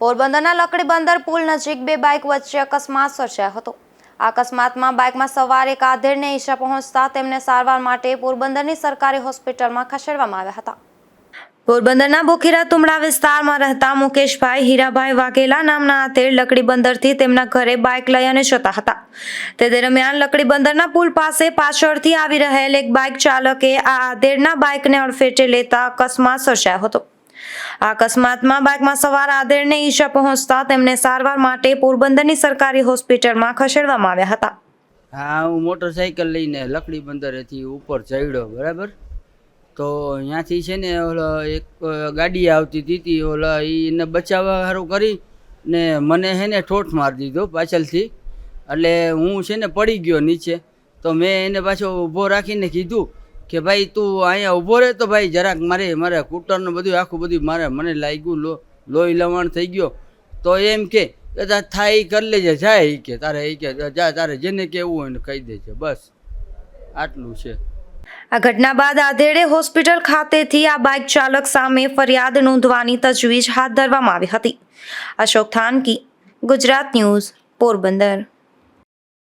પોરબંદરના લકડી બંદર પુલ નજીક બે બાઇક વચ્ચે અકસ્માત સર્જાયો હતો. આ અકસ્માતમાં બાઇકમાં સવાર એક આધેડને ઈજા પહોંચતા તેમને સારવાર માટે પોરબંદરની સરકારી હોસ્પિટલમાં ખસેડવામાં આવ્યા હતા. પોરબંદરના બોખીરા તુમડા વિસ્તારમાં રહેતા મુકેશભાઈ હીરાભાઈ વાઘેલા નામના આધેડ લકડી બંદરથી તેમના ઘરે બાઇક લઈ અને જતા હતા. તે દરમિયાન લકડી બંદરના પુલ પાસે પાછળથી આવી રહેલ એક બાઇક ચાલકે આ આધેડના બાઇકને અડફેટે લેતા અકસ્માત સર્જાયો હતો. આ અકસ્માતમાં બાઇકમાં સવાર આદેરને ઈજા પહોંચતા તેમને સારવાર માટે પોરબંદરની સરકારી હોસ્પિટલમાં ખસેડવામાં આવ્યા હતા. હા, હું મોટરસાઇકલ લઈને લકડી બંદરેથી ઉપર ચડ્યો બરાબર? તો ત્યાંથી છે ને, ઓલો એક ગાડી આવતી હતી ઓલા એને બચાવવા સારું કરી ને મને છે ને ઠોઠ મારી દીધો પાછળથી. એટલે હું છે ને પડી ગયો નીચે. તો મેં એને પાછો ઊભો રાખીને કીધું કે ભાઈ તું અહીંયા ઊભો રહે તો ભાઈ જરાક મારે મારે કૂટરનું બધું, આખું બધું મારે, મને લાગ્યું લો, લોહી લવણ થઈ ગયો. તો એમ કે કદાચ થાય એ કરી લેજે, જાય એ કે, તારે એ કે, જા, તારે જેને કહેવું હોય ને કહી દેજે, બસ. આટલું છે. આ ઘટના બાદ આધેડે હોસ્પિટલ ખાતેથી આ બાઇક ચાલક સામે ફરિયાદ નોંધવાની તજવીજ હાથ ધરવામાં આવી હતી. અશોક થાનકી, ગુજરાત ન્યૂઝ, પોરબંદર.